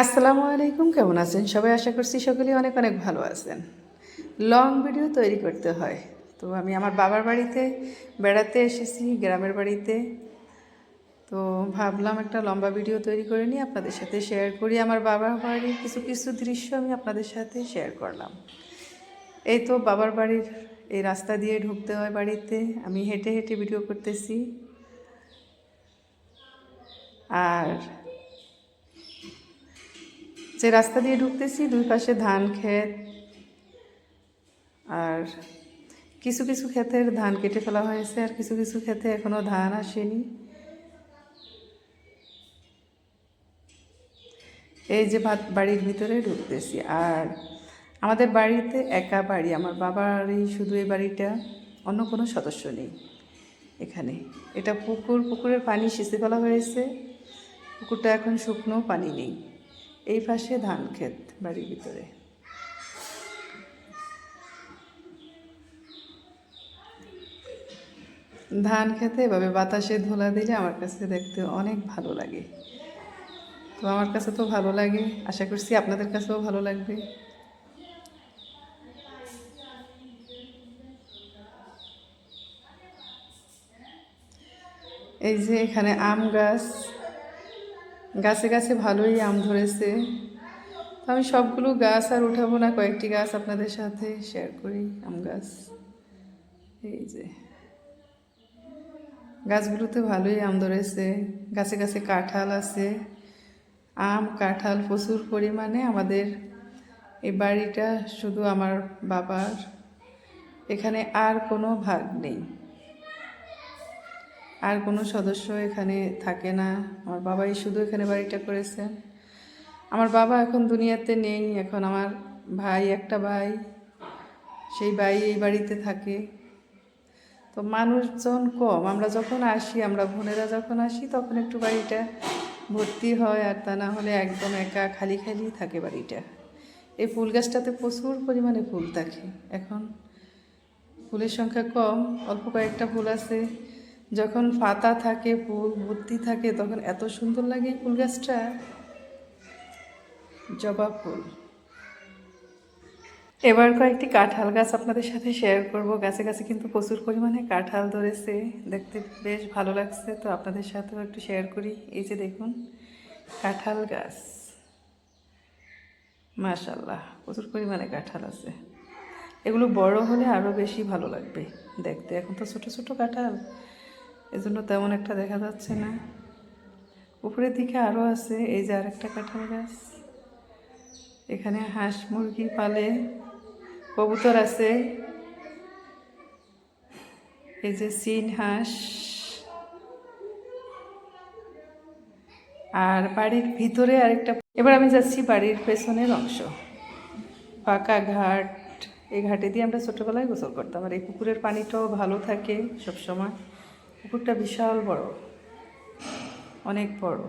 আসসালামু আলাইকুম, কেমন আছেন? সবাই আশা করছি সকলেই অনেক অনেক ভালো আছেন। লং ভিডিও তৈরি করতে হয়। তো আমি আমার বাবার বাড়িতে বেড়াতে এসেছি, গ্রামের বাড়িতে। তো ভাবলাম একটা লম্বা ভিডিও তৈরি করে নিয়ে আপনাদের সাথে শেয়ার করি। আমার বাবার বাড়ির কিছু কিছু দৃশ্য আমি আপনাদের সাথে শেয়ার করলাম। এই তো বাবার বাড়ির এই রাস্তা দিয়ে ঢুকতে হয় বাড়িতে। আমি হেঁটে হেঁটে ভিডিও করতেছি। আর যে রাস্তা দিয়ে ঢুকতেছি, দুই পাশে ধান ক্ষেত আর কিছু কিছু ক্ষেতের ধান কেটে ফেলা হয়েছে আর কিছু কিছু ক্ষেতে এখনও ধান আসেনি। এই যে ভাত বাড়ির ভিতরে ঢুকতেছি আর আমাদের বাড়িতে একা বাড়ি, আমার বাবার এই শুধু এই বাড়িটা, অন্য কোনো সদস্য নেই এখানে। এটা পুকুর, পুকুরের পানি সেচে ফেলা হয়েছে, পুকুরটা এখন শুকনো পানি নেই। এই পাশে ধান ক্ষেত বাড়ির ভিতরে। ধান খেতে এভাবে বাতাসে ধুলা দিলে আমার কাছে দেখতে অনেক ভালো লাগে। তো আমার কাছে তো ভালো লাগে, আশা করছি আপনাদের কাছেও ভালো লাগবে। এই যে এখানে আম গাছ গাছে গাছে ভালোই আম ধরেছে। তো আমি সবগুলো গাছ আর উঠাবো না, কয়েকটি গাছ আপনাদের সাথে শেয়ার করি, আম গাছ। এই যে। গাছগুলোতে ভালোই আম ধরেছে। গাছে গাছে কাঁঠাল আছে। আম, কাঁঠাল প্রচুর পরিমাণে আমাদের এই বাড়িটা শুধু আমার বাবার। এখানে আর কোনো ভাগ নেই। আর কোনো সদস্য এখানে থাকে না। আমার বাবাই শুধু এখানে বাড়িটা করেছেন। আমার বাবা এখন দুনিয়াতে নেই, এখন আমার ভাই, একটা ভাই, সেই ভাই এই বাড়িতে থাকে। তো মানুষজন কম, আমরা যখন আসি, আমরা বোনেরা যখন আসি, তখন একটু বাড়িটা ভর্তি হয়, আর তা না হলে একদম একা, খালি খালি থাকে বাড়িটা। এই ফুল গাছটাতে প্রচুর পরিমাণে ফুল থাকে। এখন ফুলের সংখ্যা কম, অল্প কয়েকটা ফুল আছে। যখন পাতা থাকে, ফুল ভর্তি থাকে, তখন এত সুন্দর লাগে ফুল গাছটা। জবা ফুল। এবার কয়েকটি কাঁঠাল গাছ আপনাদের সাথে শেয়ার করব। গাছে গাছে কিন্তু প্রচুর পরিমাণে কাঁঠাল ধরেছে। দেখতে বেশ ভালো লাগছে, তো আপনাদের সাথেও একটু শেয়ার করি। এই যে দেখুন, কাঁঠাল গাছ। মাশাল্লাহ প্রচুর পরিমাণে কাঁঠাল আছে। এগুলো বড় হলে আরও বেশি ভালো লাগবে দেখতে। এখন তো ছোট ছোট কাঁঠাল। এজন্য তেমন একটা দেখা যাচ্ছে না। উপরের দিকে আরও আছে, এই যে আরেকটা কাঁঠাল গাছ। এখানে হাঁস মুরগি পালে, কবুতর আছে। এই যে সিন হাঁস। আর বাড়ির ভিতরে আরেকটা এবার আমি যাচ্ছি বাড়ির পেছনের অংশ। পাকা ঘাট, এই ঘাটে দিয়ে আমরা ছোটোবেলায় গোসল করতাম। আর এই পুকুরের পানিটাও ভালো থাকে সবসময়। পুকুরটা বিশাল বড় অনেক বড়।